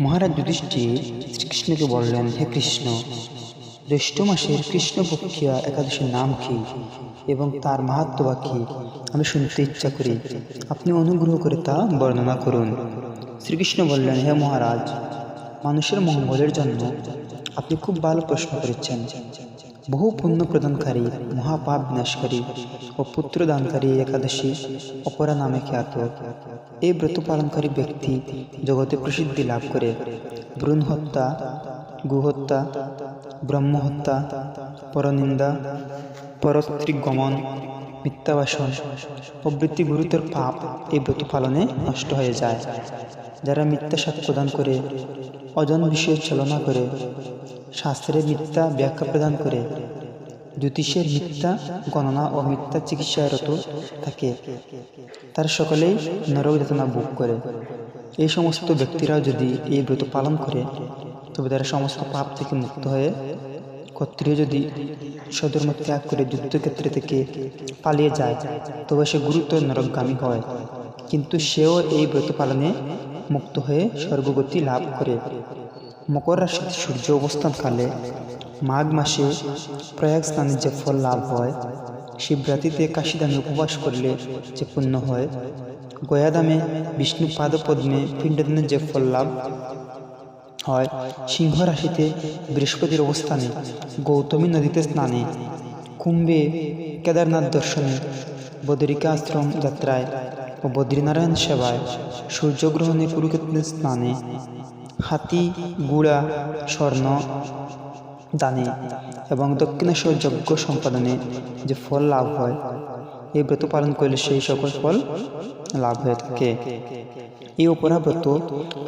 মহারাজ যুধিষ্ঠির শ্রীকৃষ্ণকে বললেন, হে কৃষ্ণ, জ্যৈষ্ঠ মাসের কৃষ্ণপক্ষিয়া একাদশীর নাম কি এবং তার মাহাত্ম কি? আমি শুনতে ইচ্ছা করি। আপনি অনুগ্রহ করে তা বর্ণনা করুন। শ্রীকৃষ্ণ বললেন, হে মহারাজ, মানুষের মঙ্গলের জন্য আপনি খুব ভালো প্রশ্ন করেছেন। বহু পুণ্য প্রদানকারী মহাপাপ বিনাশকারী ও পুত্রদানকারী একাদশী অপরা নামে খ্যাত। এই ব্রত পালনকারী ব্যক্তি জগতে প্রসিদ্ধি লাভ করে ভ্রূণ হত্যা গুহত্যা, ব্রহ্মহত্যা, পরনিন্দা পরস্ত্রী গমন মিথ্যাবাসন প্রবৃত্তি গুরুতর পাপ এই ব্রত পালনে নষ্ট হয়ে যায়। যারা মিথ্যা সাক্ষ্য প্রদান করে, অজন বিষয়ে চালনা করে শাস্ত্রের মিথ্যা ব্যাখ্যা প্রদান করে। জ্যোতিষের মিথ্যা গণনা ও মিথ্যা চিকিৎসারত থাকে। তারা সকলেই নরক যাতনা ভোগ করে। এই সমস্ত ব্যক্তিরাও যদি এই ব্রত পালন করে, তবে তারা সমস্ত পাপ থেকে মুক্ত হয়ে, ক্ষত্রিয় যদি সধর্ম ত্যাগ করে যুদ্ধক্ষেত্রে থেকে পালিয়ে যায়, তবে সে গুরুতর নরকগামী হয়। কিন্তু সেও এই ব্রত পালনে মুক্ত হয়ে স্বর্গগতি লাভ করে। মকর রাশিতে সূর্য অবস্থানকালে মাঘ মাসে প্রয়াগ স্নানের যে ফল লাভ হয়, শিবরাত্রিতে কাশিদামে উপবাস করলে যে পুণ্য হয় গয়াদামে বিষ্ণু পাদপদ্মে পিণ্ডদানের যে ফল লাভ হয়, সিংহ রাশিতে বৃহস্পতির অবস্থানে গৌতমী নদীতে স্নানে, কুম্ভে কেদারনাথ দর্শনে, বদরিকা আশ্রম যাত্রায় ও বদ্রীনারায়ণ সেবায় সূর্যগ্রহণে কুরুক্ষেত্রের স্নানে হাতি, গুড়া, স্বর্ণ, দানে এবং দক্ষিণেশ্বর যজ্ঞ সম্পাদনে যে ফল লাভ হয়, এই ব্রত পালন করলে সেই সকল ফল লাভ হয়ে থাকে। এই অপরাব্রত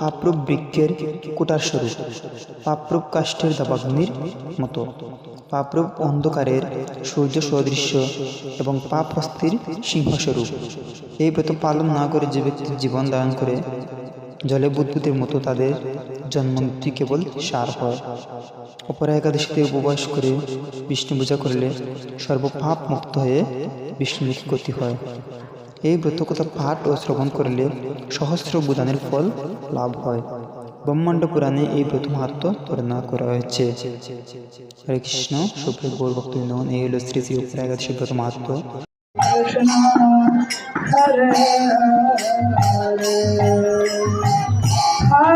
পাপ্রূপ বৃক্ষের কুটার স্বরূপ পাপ্রূপ কাষ্ঠের দাবাগ্নির মতো। পাপ্রূপ অন্ধকারের সূর্য সদৃশ্য এবং পাপ হস্তির সিংহস্বরূপ। এই ব্রত পালন না করে যে ব্যক্তি জীবন ধারণ করে জলে বুদ্বুদের মতো তাদের জন্মমৃত্যু কেবল সার হয়। অপরা একাদশীতে উপবাস করে বিষ্ণু পূজা করলে সর্বপাপ মুক্ত হয়ে বিষ্ণুমুখী গতি হয়। এই ব্রতকথা পাঠ ও শ্রবণ করলে সহস্র বুদানের ফল লাভ হয়। ব্রহ্মাণ্ড পুরাণে এই ব্রত মাহাত্ম বর্ণনা করা হয়েছে। হরে কৃষ্ণ, সুপ্রিয় গৌর ভক্তবৃন্দগণ এই হল শ্রী শ্রী উপরা একাদশী ব্রত Krishna Hare Hare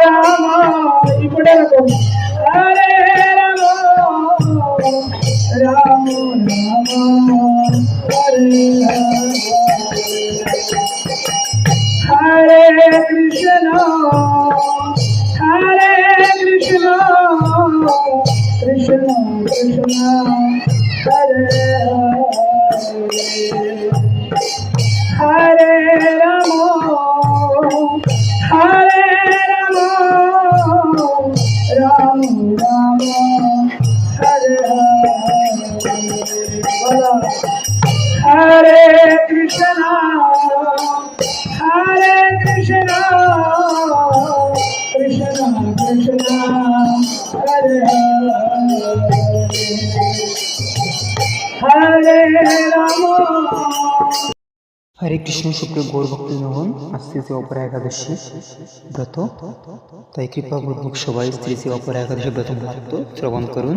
രാമ ഇവിടെ ഹരേ രാമ രാമ രാമ ഹരേ കൃഷ്ണ. হরে কৃষ্ণ হরে কৃষ্ণ কৃষ্ণ কৃষ্ণ, হরে হরে রাম। হরে কৃষ্ণ, সুপ্রিয় গৌর ভক্তি মোহন আস্তে যে অপরা একাদশী ব্রত। তাই কৃপা গুরুভক সবাই স্ত্রী সে অপরা একাদশী ব্রত ভক্ত শ্রবণ করুন।